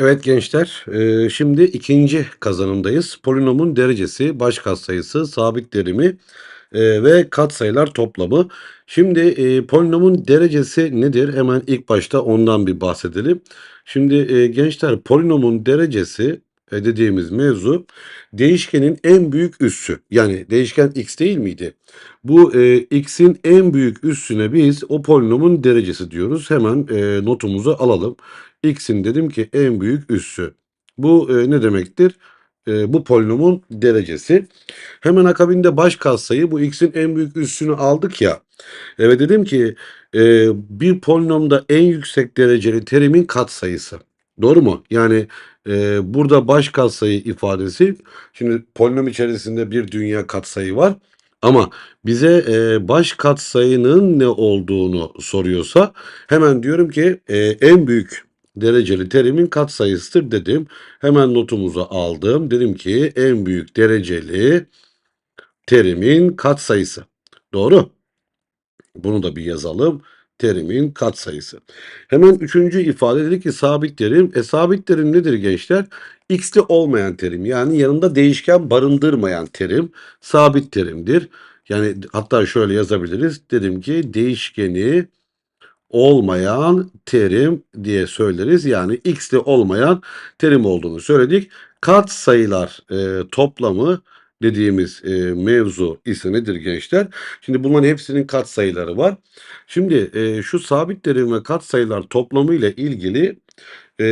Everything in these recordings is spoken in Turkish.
Evet gençler, eee, şimdi ikinci kazanımdayız. Polinomun derecesi, baş katsayısı, sabit terimi eee, ve katsayılar toplamı. Şimdi eee, polinomun derecesi nedir? Hemen ilk başta ondan bir bahsedelim. Şimdi gençler polinomun derecesi e, dediğimiz mevzu değişkenin en büyük üssü. Yani değişken x değil miydi? Bu eee, x'in en büyük üssüne biz o polinomun derecesi diyoruz. Hemen eee, notumuzu alalım x'in dedim ki en büyük üssü. Bu e, ne demektir? E, bu polinomun derecesi. Hemen akabinde baş katsayı bu x'in en büyük üssünü aldık ya. Evet dedim ki e, bir polinomda en yüksek dereceli terimin katsayısı. Doğru mu? Yani e, burada baş katsayı ifadesi. Şimdi polinom içerisinde bir dünya katsayı var. Ama bize e, baş katsayının ne olduğunu soruyorsa hemen diyorum ki e, en büyük dereceli terimin katsayısıdır dedim. Hemen notumuzu aldım. Dedim ki en büyük dereceli terimin katsayısı. Doğru. Bunu da bir yazalım. Terimin katsayısı. Hemen üçüncü ifade dedi ki sabit terim. E sabit terim nedir gençler? X'li olmayan terim. Yani yanında değişken barındırmayan terim sabit terimdir. Yani hatta şöyle yazabiliriz. Dedim ki değişkeni olmayan terim diye söyleriz. Yani x'li olmayan terim olduğunu söyledik. Kat sayılar e, toplamı dediğimiz e, mevzu ise nedir gençler? Şimdi bunların hepsinin kat sayıları var. Şimdi e, şu sabit terim ve kat sayılar toplamı ile ilgili e,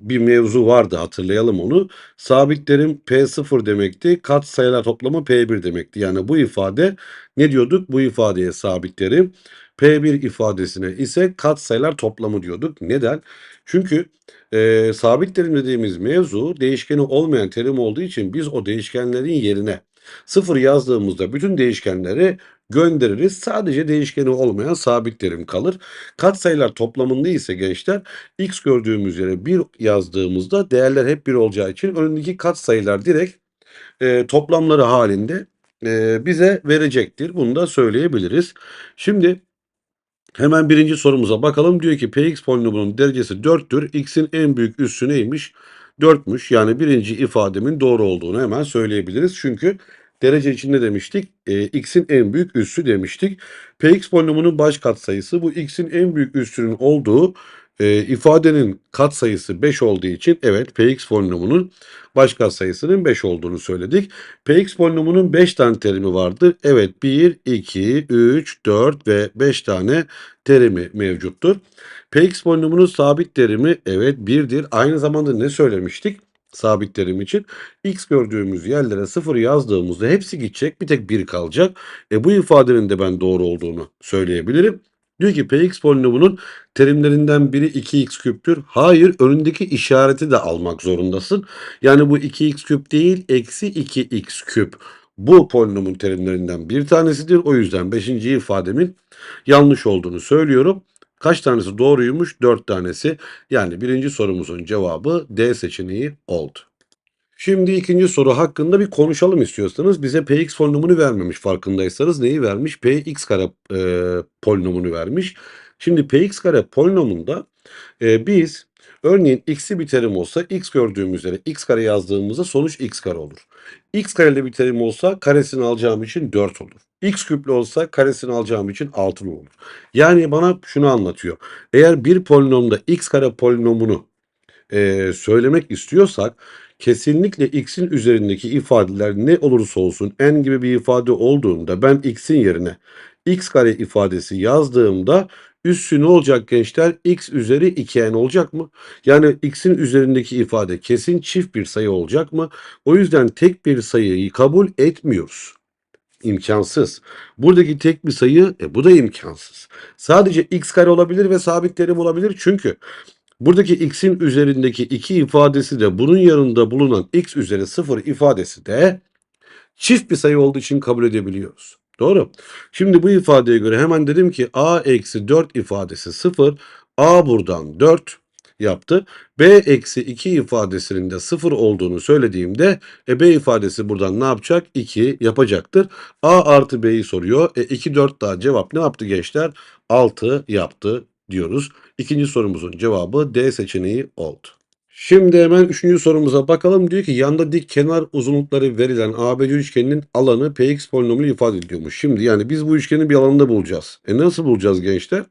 bir mevzu vardı hatırlayalım onu. Sabit terim P0 demekti. Kat sayılar toplamı P1 demekti. Yani bu ifade ne diyorduk? Bu ifadeye sabit terim. P1 ifadesine ise katsayılar toplamı diyorduk. Neden? Çünkü e, sabit dediğimiz mevzu değişkeni olmayan terim olduğu için biz o değişkenlerin yerine sıfır yazdığımızda bütün değişkenleri göndeririz. Sadece değişkeni olmayan sabit terim kalır. Katsayılar toplamında ise gençler x gördüğümüz yere 1 yazdığımızda değerler hep 1 olacağı için önündeki katsayılar direkt e, toplamları halinde e, bize verecektir. Bunu da söyleyebiliriz. Şimdi Hemen birinci sorumuza bakalım. Diyor ki Px polinomunun derecesi 4'tür. X'in en büyük üssü neymiş? 4'müş. Yani birinci ifademin doğru olduğunu hemen söyleyebiliriz. Çünkü derece için ne demiştik? E, X'in en büyük üssü demiştik. Px polinomunun baş katsayısı bu X'in en büyük üssünün olduğu e, ifadenin katsayısı 5 olduğu için evet Px polinomunun baş katsayısının 5 olduğunu söyledik. Px polinomunun 5 tane terimi vardır. Evet 1, 2, 3, 4 ve 5 tane terimi mevcuttur. Px polinomunun sabit terimi evet 1'dir. Aynı zamanda ne söylemiştik? Sabit terim için x gördüğümüz yerlere 0 yazdığımızda hepsi gidecek bir tek 1 kalacak. E bu ifadenin de ben doğru olduğunu söyleyebilirim. Diyor ki Px polinomunun terimlerinden biri 2x küptür. Hayır önündeki işareti de almak zorundasın. Yani bu 2x küp değil eksi 2x küp. Bu polinomun terimlerinden bir tanesidir. O yüzden 5. ifademin yanlış olduğunu söylüyorum. Kaç tanesi doğruymuş? 4 tanesi. Yani birinci sorumuzun cevabı D seçeneği oldu. Şimdi ikinci soru hakkında bir konuşalım istiyorsanız. Bize px polinomunu vermemiş farkındaysanız. Neyi vermiş? px kare e, polinomunu vermiş. Şimdi px kare polinomunda e, biz örneğin x'i bir terim olsa x gördüğümüz üzere x kare yazdığımızda sonuç x kare olur. X kareli bir terim olsa karesini alacağım için 4 olur. x küplü olsa karesini alacağım için 6 olur. Yani bana şunu anlatıyor. Eğer bir polinomda x kare polinomunu e, söylemek istiyorsak kesinlikle x'in üzerindeki ifadeler ne olursa olsun n gibi bir ifade olduğunda ben x'in yerine x kare ifadesi yazdığımda üssü ne olacak gençler? x üzeri 2n olacak mı? Yani x'in üzerindeki ifade kesin çift bir sayı olacak mı? O yüzden tek bir sayıyı kabul etmiyoruz. İmkansız. Buradaki tek bir sayı e, bu da imkansız. Sadece x kare olabilir ve sabit terim olabilir çünkü Buradaki x'in üzerindeki iki ifadesi de bunun yanında bulunan x üzeri 0 ifadesi de çift bir sayı olduğu için kabul edebiliyoruz. Doğru. Şimdi bu ifadeye göre hemen dedim ki a eksi 4 ifadesi 0. a buradan 4 yaptı. b eksi 2 ifadesinin de 0 olduğunu söylediğimde e, b ifadesi buradan ne yapacak? 2 yapacaktır. a artı b'yi soruyor. E, 2 4 daha cevap ne yaptı gençler? 6 yaptı diyoruz. İkinci sorumuzun cevabı D seçeneği oldu. Şimdi hemen üçüncü sorumuza bakalım. Diyor ki yanda dik kenar uzunlukları verilen ABC üçgeninin alanı Px polinomuyla ifade ediliyormuş. Şimdi yani biz bu üçgenin bir alanını bulacağız. E nasıl bulacağız gençler?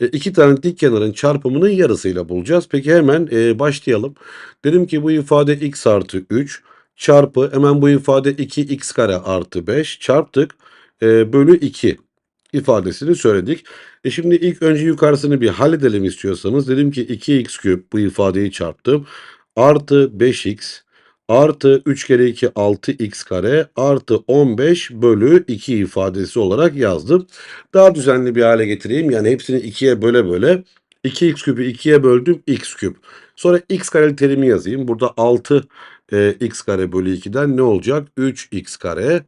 E, iki tane dik kenarın çarpımının yarısıyla bulacağız. Peki hemen e, başlayalım. Dedim ki bu ifade x artı 3 çarpı hemen bu ifade 2x kare artı 5 çarptık e, bölü 2 ifadesini söyledik. E şimdi ilk önce yukarısını bir halledelim istiyorsanız. Dedim ki 2x küp bu ifadeyi çarptım. Artı 5x artı 3 kere 2 6x kare artı 15 bölü 2 ifadesi olarak yazdım. Daha düzenli bir hale getireyim. Yani hepsini 2'ye böle böle 2x küpü 2'ye böldüm x küp. Sonra x kareli terimi yazayım. Burada 6 e, x kare bölü 2'den ne olacak? 3x kare.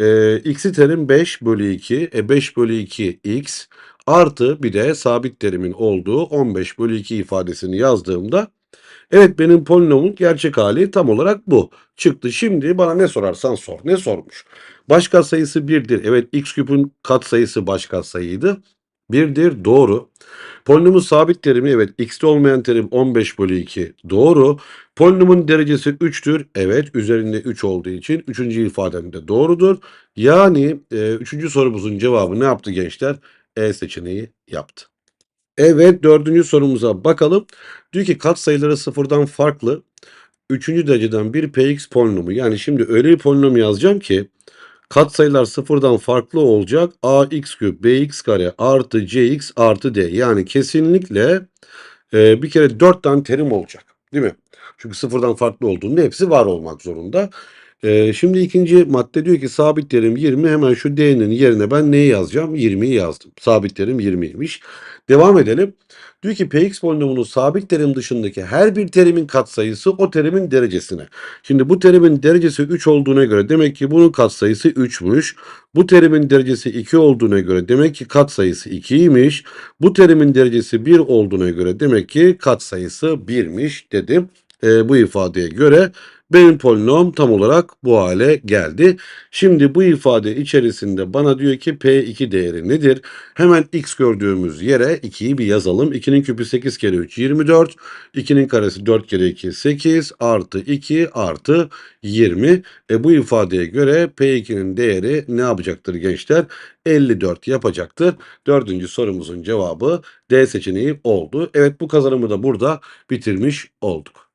E, x'i terim 5 bölü 2. E 5 bölü 2 x artı bir de sabit terimin olduğu 15 bölü 2 ifadesini yazdığımda evet benim polinomun gerçek hali tam olarak bu. Çıktı. Şimdi bana ne sorarsan sor. Ne sormuş? Baş katsayısı 1'dir. Evet x küpün katsayısı baş katsayıydı. 1'dir. Doğru. Polinomun sabit terimi evet x'te olmayan terim 15 bölü 2 doğru. Polinomun derecesi 3'tür. Evet üzerinde 3 olduğu için 3. ifadem de doğrudur. Yani 3. E, sorumuzun cevabı ne yaptı gençler? E seçeneği yaptı. Evet dördüncü sorumuza bakalım. Diyor ki katsayıları sıfırdan farklı. Üçüncü dereceden bir px polinomu. Yani şimdi öyle bir polinom yazacağım ki katsayılar sıfırdan farklı olacak. ax küp bx kare artı cx artı d. Yani kesinlikle e, bir kere dört tane terim olacak. Değil mi? Çünkü sıfırdan farklı olduğunda hepsi var olmak zorunda. E, şimdi ikinci madde diyor ki sabit terim 20. Hemen şu d'nin yerine ben neyi yazacağım? 20'yi yazdım. Sabit terim 20'ymiş. Devam edelim. Diyor ki px polinomunun sabit terim dışındaki her bir terimin katsayısı o terimin derecesine. Şimdi bu terimin derecesi 3 olduğuna göre demek ki bunun katsayısı 3'müş. Bu terimin derecesi 2 olduğuna göre demek ki katsayısı 2'ymiş. Bu terimin derecesi 1 olduğuna göre demek ki katsayısı 1'miş dedim. E, bu ifadeye göre benim polinom tam olarak bu hale geldi. Şimdi bu ifade içerisinde bana diyor ki P2 değeri nedir? Hemen x gördüğümüz yere 2'yi bir yazalım. 2'nin küpü 8 kere 3 24. 2'nin karesi 4 kere 2 8 artı 2 artı 20. E bu ifadeye göre P2'nin değeri ne yapacaktır gençler? 54 yapacaktır. Dördüncü sorumuzun cevabı D seçeneği oldu. Evet bu kazanımı da burada bitirmiş olduk.